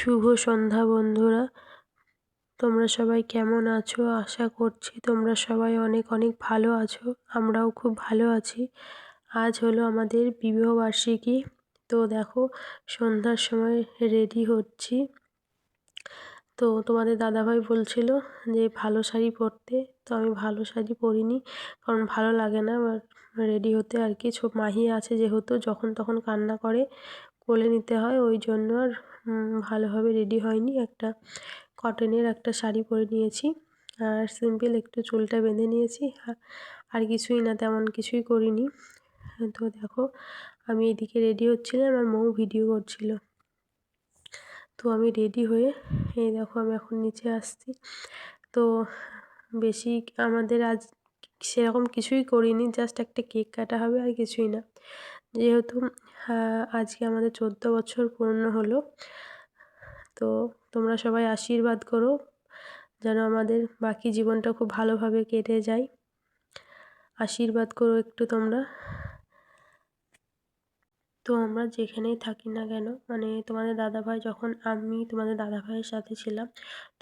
শুভ সন্ধ্যা বন্ধুরা। তোমরা সবাই কেমন আছো? আশা করছি তোমরা সবাই অনেক অনেক ভালো আছো। আমরাও খুব ভালো আছি। আজ হলো আমাদের বিবাহবার্ষিকী তো দেখো, সন্ধ্যার সময় রেডি হচ্ছি। তো তোমাদের দাদাভাই বলছিল যে, ভালো শাড়ি পরতে। তো আমি ভালো শাড়ি পরিনি, কারণ ভালো লাগে না। রেডি হতে আর কি। মাহি আছে যেহেতু, যখন তখন কান্না করে কোলে নিতে হয়। ওই জন্য আর ভালোভাবে রেডি হয়নি। একটা কটনের একটা শাড়ি পরে নিয়েছি আর সিম্পল একটু চুলটা বেঁধে নিয়েছি। আর কিছুই না, তেমন কিছুই করিনি। তো দেখো, আমি এদিকে রেডি হচ্ছিলাম আর মৌ ভিডিও করছিল। তো আমি রেডি হয়ে, এই দেখো আমি এখন নিচে আসছি। তো বেশি আমাদের আজ সেরকম কিছুই করিনি জাস্ট একটা কেক কাটা হবে আর কিছুই না। যেহেতু আজকে আমাদের চোদ্দ বছর পূর্ণ হলো, তো তোমরা সবাই আশীর্বাদ করো যেন আমাদের বাকি জীবনটা খুব ভালোভাবে কেটে যায়। আশীর্বাদ করো একটু তোমরা। তো আমরা যেখানেই থাকি না কেন মানে তোমাদের দাদাভাই যখন আমি তোমাদের দাদাভাইয়ের সাথে ছিলাম,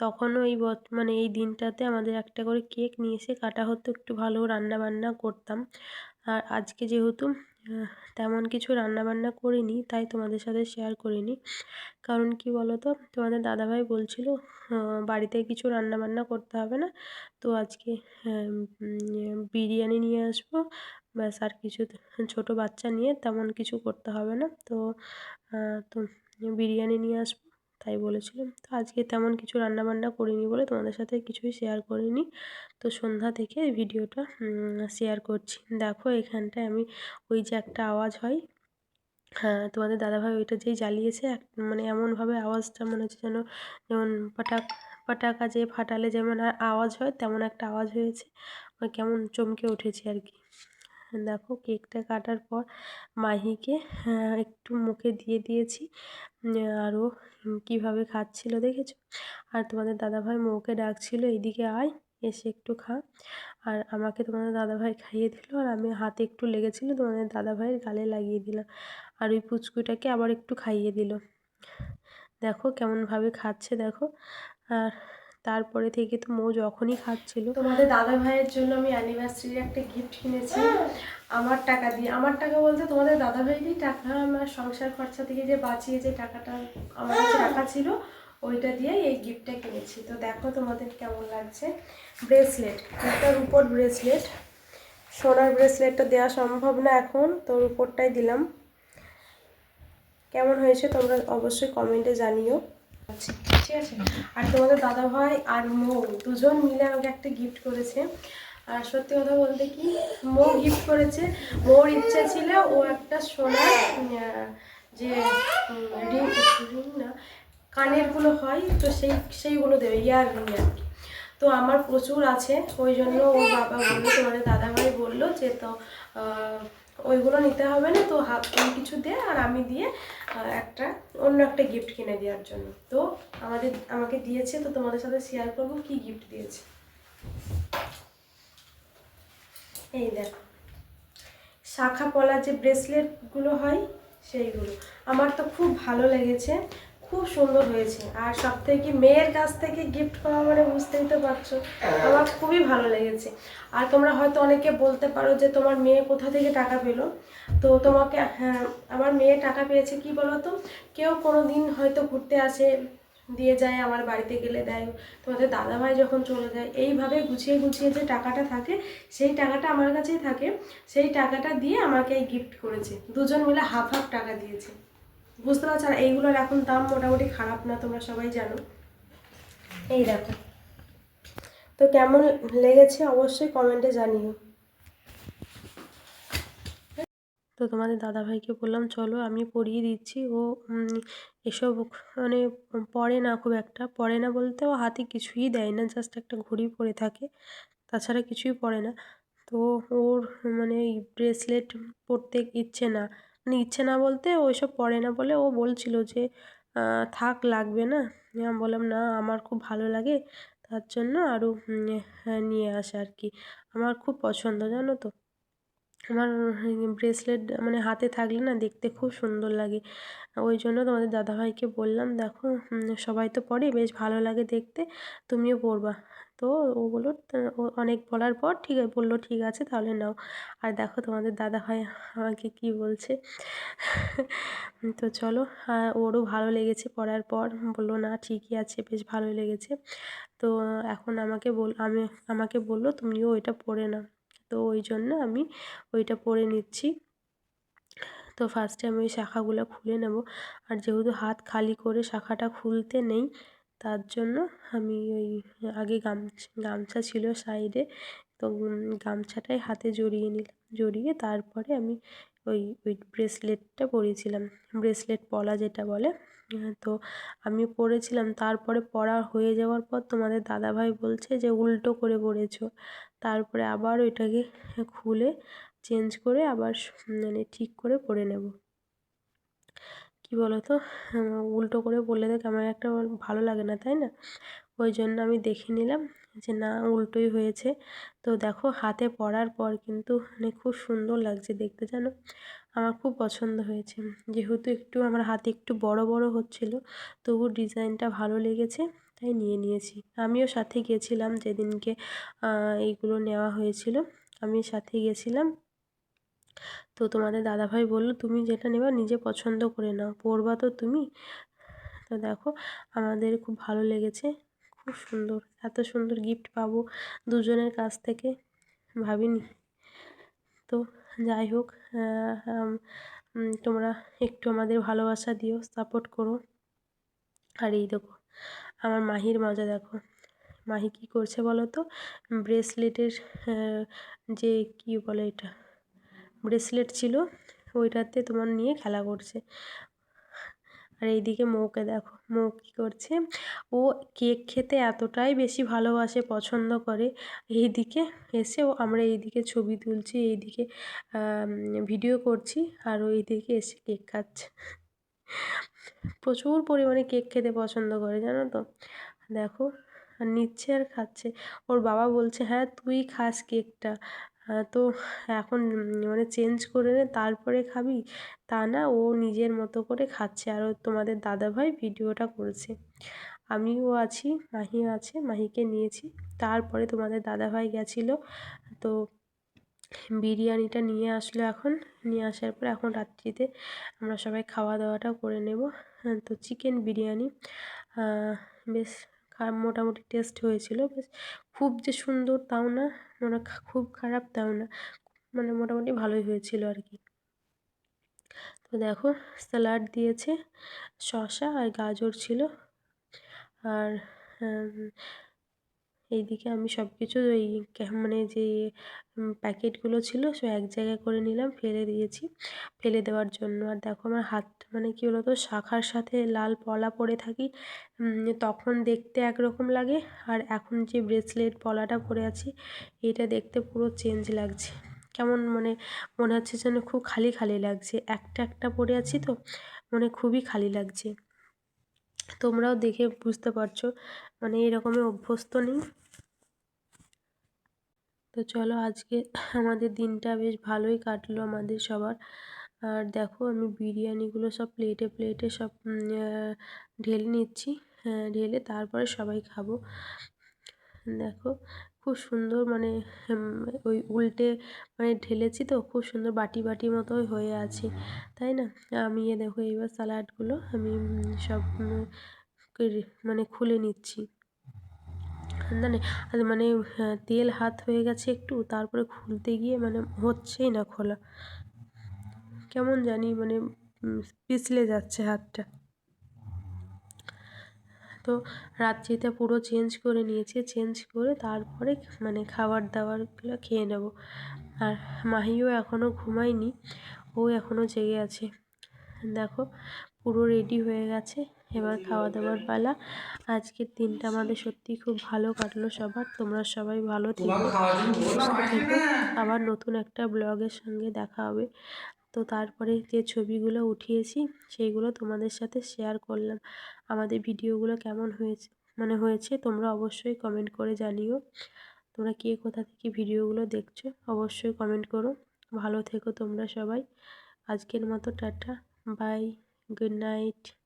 তখনও এই মানে এই দিনটাতে আমাদের একটা করে কেক নিয়ে এসে কাটা হতো, একটু ভালো রান্না বান্না করতাম। আর আজকে যেহেতু তেমন কিছু রান্নাবান্না করিনি, তাই তোমাদের সাথে শেয়ার করিনি। কারণ কি বলো তো তোমাদের দাদাভাই বলছিল বাড়িতে কিছু রান্নাবান্না করতে হবে না, তো আজকে বিরিয়ানি নিয়ে আসব, ব্যাস আর কিছু ছোটো বাচ্চা নিয়ে তেমন কিছু করতে হবে না, তো তো বিরিয়ানি নিয়ে আসব। তাই বলেছিলাম তো আজকে তেমন কিছু রান্নাবান্না করিনি বলে তোমাদের সাথে কিছুই শেয়ার করিনি। তো সন্ধ্যা থেকে ভিডিওটা শেয়ার করছি। দেখো এখানটায় আমি ওই যে একটা আওয়াজ হয় হ্যাঁ তোমাদের দাদাভাই ওইটা যেই জ্বালিয়েছে, এক মানে এমনভাবে আওয়াজটা মনে হচ্ছে যেন, যেমন পাটাক, পাটাকা যে ফাটালে যেমন আওয়াজ হয়, তেমন একটা আওয়াজ হয়েছে। কেমন চমকে উঠেছে আর কি। দেখো কেকটা কাটার পর মাহিকে হ্যাঁ, একটু মুখে দিয়ে দিয়েছি। আরও কীভাবে খাচ্ছিল দেখেছ? আর তোমাদের দাদাভাই মৌকে ডাকছিল এইদিকে আয় এসে একটু খা। আর আমাকে তোমাদের দাদাভাই খাইয়ে দিল আর আমি হাতে একটু লেগেছিলো তোমাদের দাদাভাইয়ের গালে লাগিয়ে দিলাম। আর ওই পুচকুটাকে আবার একটু খাইয়ে দিল। দেখো কেমনভাবে খাচ্ছে দেখো। আর তারপরে থেকে তো মৌ যখনই খাচ্ছিল। তোমাদের দাদা ভাইয়ের জন্য আমি অ্যানিভার্সারির একটা গিফট কিনেছি। আমার টাকা দিয়ে। আমার টাকা বলতে তোমাদের দাদা ভাইয়েরই টাকা আমার সংসার খরচা থেকে যে বাঁচিয়ে যে টাকাটা আমার কাছে রাখা ছিল ওইটা দিয়ে এই গিফটটা কিনেছি। তো দেখো তোমাদের কেমন লাগছে। ব্রেসলেট একটা উপর ব্রেসলেট সোনার ব্রেসলেটটা দেওয়া সম্ভব না এখন তোর উপরটাই দিলাম। কেমন হয়েছে তোমরা অবশ্যই কমেন্টে জানিও। ঠিক আছে? আর তোমাদের দাদা ভাই আর মৌ দুজন মিলে আমাকে একটা গিফট করেছে। আর সত্যি কথা বলতে কি, মৌ গিফট করেছে। মোর ইচ্ছা ছিল ও একটা সোনার যে রিং না কানেরগুলো হয়, তো সেই, সেইগুলো দেবে, ইয়ার রিং আর কি। তো আমার প্রচুর আছে, ওই জন্য ওর বাবা বলল, তোমাদের দাদাভাই বলল যে, তো ওইগুলো নিতে হবে না, তো হাত কিছু দে আর আমি দিয়ে একটা অন্য একটা গিফট কিনে দেওয়ার জন্য। তো আমাদের, আমাকে দিয়েছে, তো তোমাদের সাথে শেয়ার করব কি গিফট দিয়েছে। এই দেখো শাখা পলা যে ব্রেসলেটগুলো হয়, সেইগুলো। আমার তো খুব ভালো লেগেছে। খুব সুন্দর হয়েছে। আর সব থেকে মেয়ের কাছ থেকে গিফট পাওয়া মানে বুঝতেই তো পারছ। আমার খুবই ভালো লেগেছে। আর তোমরা হয়তো অনেকে বলতে পারো যে তোমার মেয়ে কোথা থেকে টাকা পেল? তো তোমাকে হ্যাঁ আমার মেয়ে টাকা পেয়েছে কি বলো তো কেউ কোনো দিন হয়তো ঘুরতে আসে, দিয়ে যায়, আমার বাড়িতে গেলে দেয়, তোমাদের দাদাভাই যখন চলে যায়, এইভাবে গুছিয়ে গুছিয়ে যে টাকাটা থাকে, সেই টাকাটা আমার কাছেই থাকে। সেই টাকাটা দিয়ে আমাকে গিফট করেছে। দুজন মিলে হাফ হাফ টাকা দিয়েছে। বুঝতে পারছ আর এইগুলোর এখন দাম মোটামুটি খারাপ না, তোমরা সবাই জানো। এই দেখো। তো কেমন লেগেছে অবশ্যই কমেন্টে জানিও। তো তোমাদের দাদাভাইকে বললাম, চলো, আমি পরিয়ে দিচ্ছি। ও এসব মানে পড়ে না খুব একটা। পড়ে না বলতে ও হাতে কিছুই দেয় না, জাস্ট একটা ঘড়ি পরে থাকে। তাছাড়া কিছুই পড়ে না। তো ওর মানে ব্রেসলেট পরতে ইচ্ছে না। ইচ্ছে না বলতে ওইসব পরে না বলে ও বলছিল যে থাক লাগবে না। আমি বললাম, না, আমার খুব ভালো লাগে, তার জন্য আরও নিয়ে আসা আর কি। আমার খুব পছন্দ, জানো তো। আমার ব্রেসলেট মানে হাতে থাকলে না দেখতে খুব সুন্দর লাগে। ওই জন্য তোমাদের দাদাভাইকে বললাম, দেখো সবাই তো পরে বেশ ভালো লাগে দেখতে, তুমিও পরবা তো ও বলল অনেক বলার পর ঠিক বলল, ঠিক আছে, তাহলে নাও। আর দেখো তোমাদের দাদাভাই আমাকে কী বলছে। তো চলো ওরও ভালো লেগেছে পড়ার পর। বলল, না, ঠিকই আছে, বেশ ভালোই লেগেছে। তো এখন আমাকে বল, আমি, আমাকে বলল, তুমিও ওইটা পড়ে নাও। তো ওই জন্য আমি ওইটা পড়ে নিচ্ছি। তো ফার্স্টে আমি ওই শাখাগুলো খুলে নেব। আর যেহেতু হাত খালি করে শাখাটা খুলতে নেই তার জন্য আমি ওই আগে গামছা গামছা ছিল সাইডে, তো গামছাটাই হাতে জড়িয়ে নিলাম, জড়িয়ে তারপরে আমি ওই ওই ব্রেসলেটটা পরিয়েছিলাম ব্রেসলেট পলা যেটা বলে তো আমি পরেছিলাম, তারপরে পরা হয়ে যাওয়ার পর তোমাদের দাদাভাই বলছে যে উল্টো করে পরেছো, তারপরে আবার ওইটাকে খুলে চেঞ্জ করে আবার মানে ঠিক করে পরে নেব। কী বলো তো উল্টো করে পরলে তো কেমন একটা ভালো লাগে না, তাই না? ওই জন্য আমি দেখে নিলাম যে না, উল্টোই হয়েছে। তো দেখো, হাতে পরার পর কিন্তু মানে খুব সুন্দর লাগছে দেখতে, জানো? আমার খুব পছন্দ হয়েছে। যেহেতু একটু আমার হাতে একটু বড় বড় হচ্ছিল, তবু ডিজাইনটা ভালো লেগেছে, তাই নিয়ে নিয়েছি। আমিও সাথে গেছিলাম যেদিনকে এইগুলো নেওয়া হয়েছিল আমি সাথে গেছিলাম। তো তোমাদের দাদাভাই বলল, তুমি যেটা নেবে নিজে পছন্দ করে নাও। পরবা তো তুমি। তো দেখো, আমাদের খুব ভালো লেগেছে। খুব সুন্দর, এত সুন্দর গিফট পাবো দুজনের কাছ থেকে, ভাবিনি। তো যাই হোক তোমরা একটু আমাদের ভালোবাসা দিও সাপোর্ট করো। আর এই দেখো, আমার মাহির মজা দেখো। মাহি কী করছে বলো তো? ব্রেসলেটের যে কী বলে এটা? ব্রেসলেট ছিল, ওইটাতে তোমার নিয়ে খেলা করছে। আর এইদিকে মৌকে দেখো, মৌ কী করছে? ও কেক খেতে এতটাই বেশি ভালোবাসে, পছন্দ করে। এইদিকে এসে ও, আমরা এইদিকে ছবি তুলছি, এইদিকে ভিডিও করছি, আর ওই দিকে এসে কেক খাচ্ছে। প্রচুর পরিমাণে কেক খেতে পছন্দ করে, জানো তো? দেখো, আর নিচ্ছে আর খাচ্ছে। ওর বাবা বলছে হ্যাঁ তুই খাস কেকটা। তো এখন মানে চেঞ্জ করে নে, তারপরে খাবি। তা না, ও নিজের মতো করে খাচ্ছে। আর ও তোমাদের দাদাভাই ভিডিওটা করছে। আমিও আছি, মাহিও আছে, মাহিকে নিয়েছি। তারপরে তোমাদের দাদাভাই গেছিল। তো বিরিয়ানিটা নিয়ে আসলো এখন। নিয়ে আসার পর এখন রাত্রিতে আমরা সবাই খাওয়া দাওয়াটা করে নেব। তো চিকেন বিরিয়ানি বেশ মোটামুটি টেস্ট হয়েছিল। খুব যে সুন্দর তাও না মানে খুব খারাপ তাও না মানে মোটামুটি ভালোই হয়েছিল আর কি। তো দেখো স্যালাড দিয়েছে, শসা আর গাজর ছিল। আর এইদিকে আমি সব কিছু ওই মানে যে প্যাকেটগুলো ছিল সে এক জায়গায় করে নিলাম, ফেলে দিয়েছি। ফেলে দেওয়ার জন্য। আর দেখো আমার হাত মানে কী বলো তো শাখার সাথে লাল পলা পরে থাকি তখন দেখতে একরকম লাগে। আর এখন যে ব্রেসলেট পলাটা পরে আছি, এটা দেখতে পুরো চেঞ্জ লাগছে। কেমন মানে মনে হচ্ছে যেন খুব খালি খালি লাগছে। একটা একটা পরে আছি তো মানে খুবই খালি লাগছে। তোমরাও দেখে বুঝতে পারছ মানে এরকমই অভ্যস্ত নেই। তো চলো আজকে আমাদের দিনটা বেশ ভালোই কাটলো আমাদের সবার। আর দেখো আমি বিরিয়ানিগুলো সব প্লেটে প্লেটে সব ঢেলে নিচ্ছি। হ্যাঁ, ঢেলে তারপরে সবাই খাব। দেখো খুব সুন্দর মানে ওই উল্টে মানে ঢেলেছি তো খুব সুন্দর বাটি বাটি মতোই হয়ে আছে তাই না? আমি দেখো এইবার স্যালাডগুলো আমি সব মানে খুলে নিচ্ছি। মানে মানে তেল হাত হয়ে গেছে একটু, তারপরে খুলতে গিয়ে মানে হচ্ছেই না খোলা। কেমন জানি মানে পিছলে যাচ্ছে হাতটা। তো রাত্রিতে পুরো চেঞ্জ করে নিয়েছি, চেঞ্জ করে তারপরে মানে খাবার দাবারগুলো খেয়ে নেব। আর মাহিও এখনও ঘুমায়নি, ও এখনও জেগে আছে। দেখো, পুরো রেডি হয়ে গেছে। এবার খাওয়া দাওয়ার পালা। আজকের দিনটা আমাদের সত্যিই খুব ভালো কাটলো সবার। তোমরা সবাই ভালো থেকো। সুস্থ থেকো। আবার নতুন একটা ব্লগের সঙ্গে দেখা হবে। তো তারপরে যে ছবিগুলো উঠিয়েছি সেইগুলো তোমাদের সাথে শেয়ার করলাম। আমাদের ভিডিওগুলো কেমন হয়েছে মানে হয়েছে তোমরা অবশ্যই কমেন্ট করে জানিও। তোমরা কে কোথা থেকে ভিডিওগুলো দেখছ অবশ্যই কমেন্ট করো। ভালো থেকো তোমরা সবাই। আজকের মতো টাটা বাই গুড নাইট